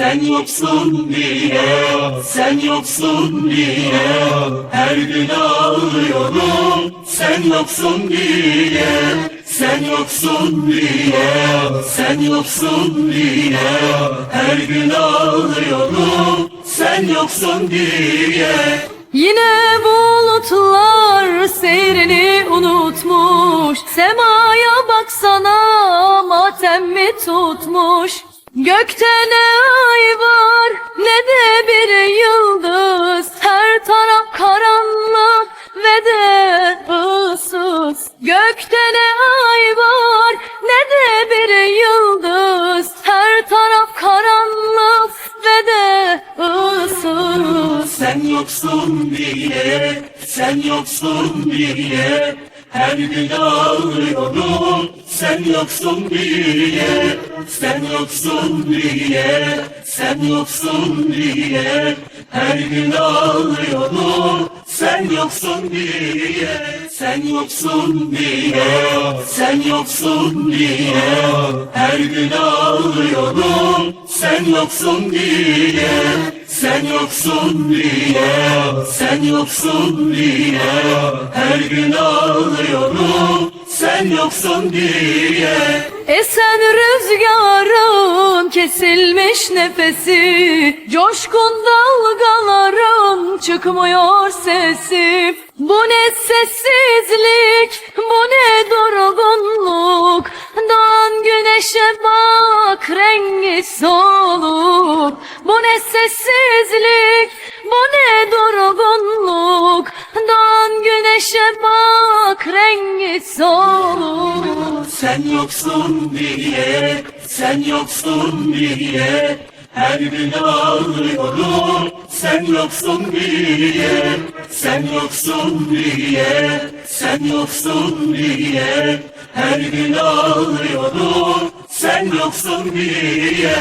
Sen yoksun diye, sen yoksun diye Her gün ağlıyorum. Sen yoksun diye, sen yoksun diye Sen yoksun diye Her gün ağlıyorum. Sen yoksun diye. Yine bulutlar seyrini unutmuş. Semaya baksana matem mi tutmuş Gökte ne ay var ne de bir yıldız. Her taraf karanlık ve de ıssız. Gökte ne ay var ne de bir yıldız. Her taraf karanlık ve de ıssız. Sen yoksun diye, sen yoksun diye Her gün ağlıyorum Sen yoksun diye, sen yoksun diye Sen yoksun diye. Her gün ağlıyorum Sen yoksun diye, sen yoksun diye Sen yoksun diye. Her gün ağlıyorum Sen yoksun diye sen yoksun diye, sen yoksun diye. Her gün ağlıyorum, sen yoksun diye. Esen rüzgarın kesilmiş nefesi Coşkun dalgaların çıkmıyor sesi. Bu ne sessizlik, bu ne durgunluk Doğan güneşe bak rengi soluk. Bu ne sessizlik, bu ne durgunluk Sen yoksun diye, sen yoksun diye. Her gün ağlıyorum, sen yoksun diye Sen yoksun diye, sen yoksun diye. Her gün ağlıyorum, sen yoksun diye